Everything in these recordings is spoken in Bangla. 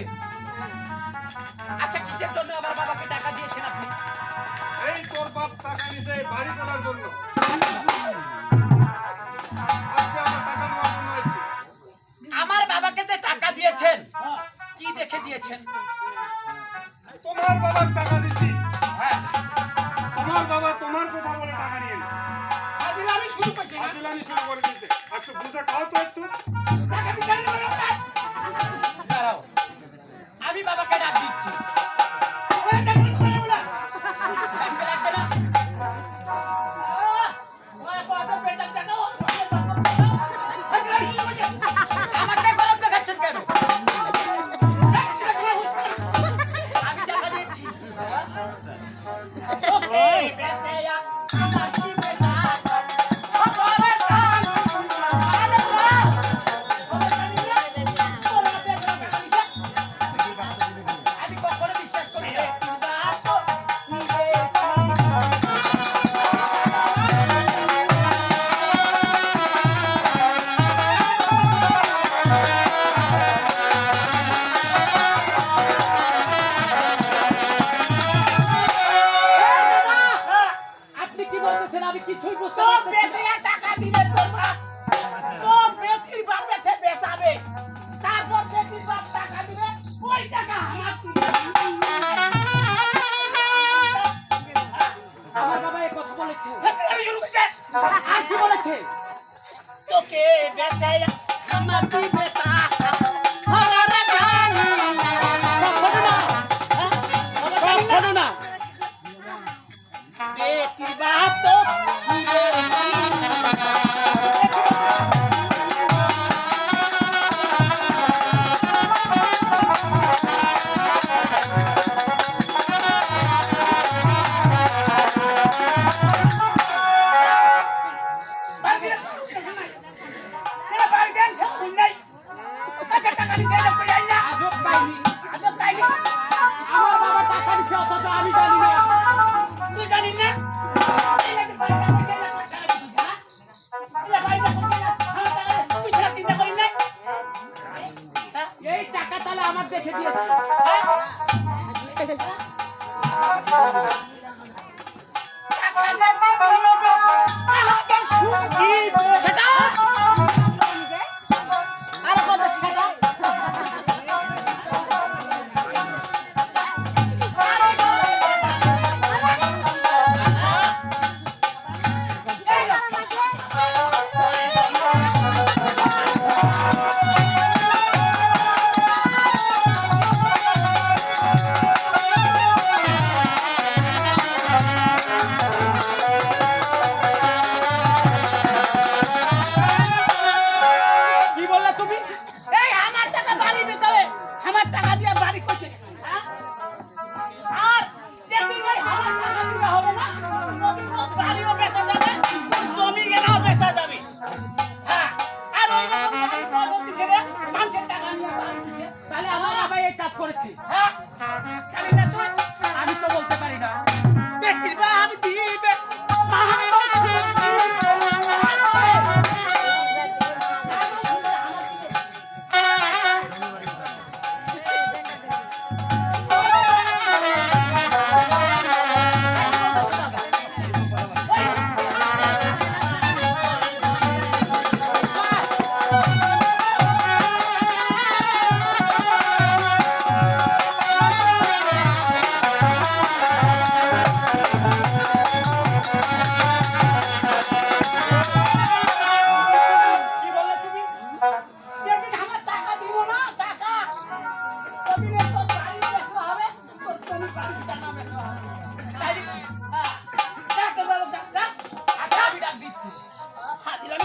দেখাবে আচ্ছা কিসের জন্য আমার বাবাকে টাকা দিয়েছেন আপনি? এই তোর বাপ টাকা এই বাড়ি করার জন্য। আমার বাবাকে যে টাকা দিয়েছেন কি দেখে দিয়েছেন? তোমার বাবার টাকা দিছি। হ্যাঁ। তোমার বাবা তোমার কথা বলে টাকা নিয়ে আমি শুরু করছি। আজিলামি শুরু করে দিচ্ছে একটু বুঝে খাও তো একটু। আমি না। আমার বাবা এই কথা বলেছে। আর কি বলেছে? তোকে বেচাই আমার তুই তাহলে আমার দেখে দিয়েছি সেটা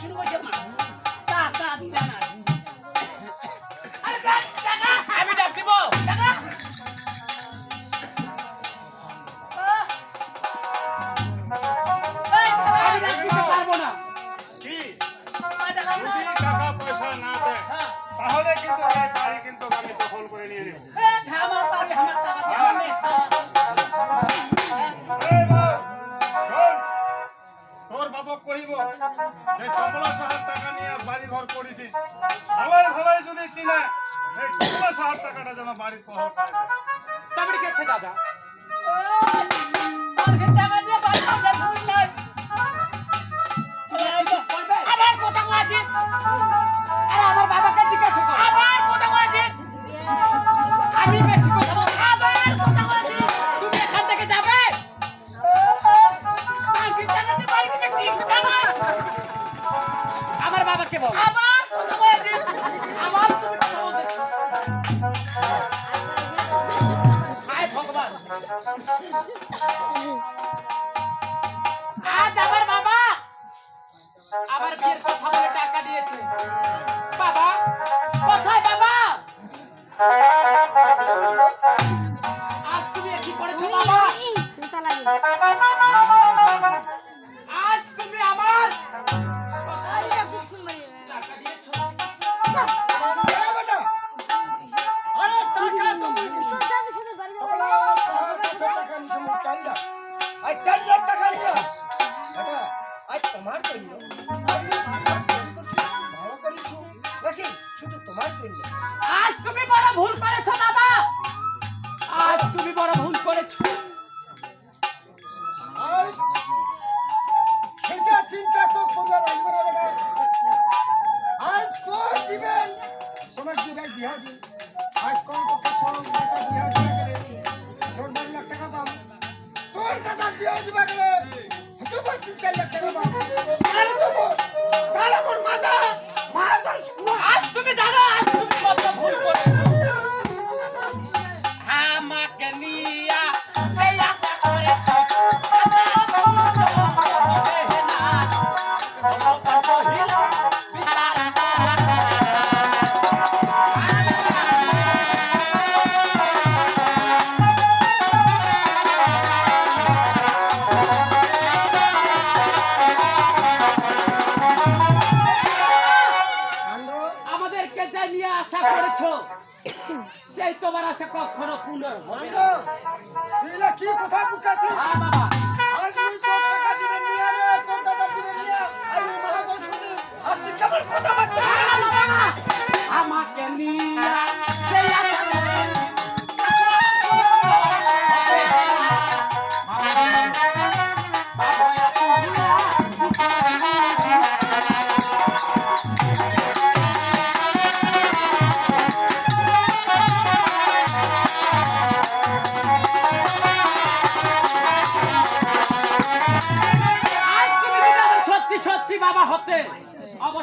শুরু করছে। তাহলে কিন্তু এই বাড়ি কিন্তু আমি দখল করে নিয়ে নেব। আমার টাকা আমার মেয়ে তোর বাবা কহিব যে কমলা সাহার টাকা নিয়ে বাড়ি ঘর করেছিস ভালোই ভালোই যদি চিনে এই কমলা সাহার টাকাটা যেন বাড়ির পহর করে তারপরে গেছে দাদা। ও, টাকা আমার বাবাকে বল। আবার কথা তুমি কথা হায় ভগবান। আজ আমার বাবা আমার বিয়ের কথা বলে টাকা দিয়েছে। বাবা কোথায় বাবা? আজ তুমি কি করেছ বাবা? তোমার জন্য। ভালো করেছ নাকি শুধু তোমার জন্য? আজ তুমি বড় ভুল করেছ বাবা। আজ তুমি বড় ভুল করেছ। সেটা চিন্তা তো করবে লাগবে না বেটা। আজ তো দিবেন তোমার দিবেন বিহা দিন। আজ কোন পক্ষে কোন টাকা বিহা দিয়ে গেলে। তোর বারো লাখ টাকা পাবো। তোর দাদা বিহা দিবা গেলে। తల తల మాతా আমাদেরকে যে নিয়ে আশা করেছ সেই তোমার আশা কখনো হবে না। তুই কি কথা বুকাছি হ্যাঁ বাবা। আজ তুই তোর টাকা দিবে নিয়ে আনে তোর দাদা দিবে নিয়ে আমি মহাজন শুনি আর কেমন কথা বার্তা আমাকে নিয়া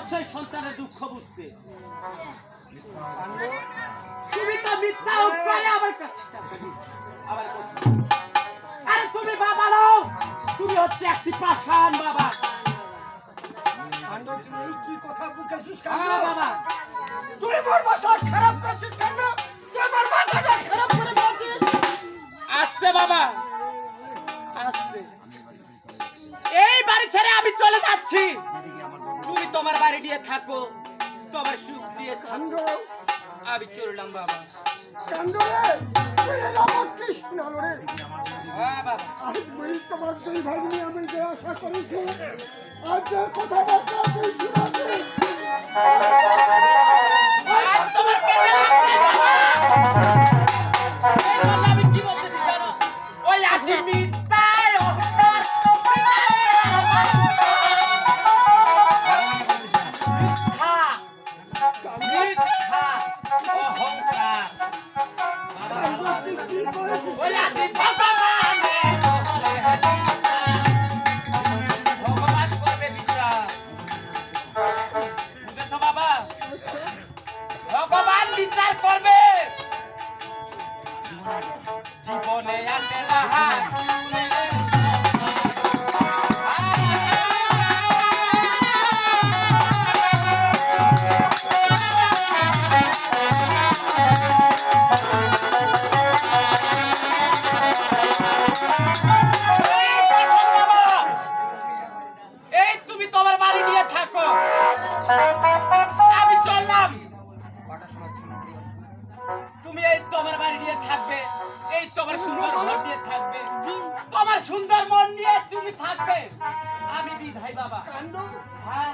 অবশ্যই সন্তানের দুঃখ বুঝতে। তুমি তো মিথ্যা উপরে আমার কাছে। আবার আরে তুমি বাবা নও তুমি হচ্ছে একটি পাষাণ বাবা। কি কথা বুকেছিস হ্যাঁ বাবা। তুই মোর মাথা খারাপ করছিস তুই মাথাটা খারাপ করে আস্তে বাবা। আস্তে। এই বাড়ি ছেড়ে আমি চলে যাচ্ছি। তুমি তোমার বাড়ি দিয়ে থাকো তোমার সুখ দিয়ে থাকো। কাণ্ড। আমি চললাম বাবা। কাণ্ড রে তুই আমার কৃষ্ণ রে। হ্যাঁ আজ বই তোমার দুই ভাই নিয়ে আমি যে আশা করেছি আজ যে কথাবার্তা তুই নিয়ে থাকবে। এই তোমার সুন্দর মন নিয়ে থাকবে। তোমার সুন্দর মন নিয়ে তুমি থাকবে। আমি বিধাই বাবা। কাণ্ড হ্যাঁ।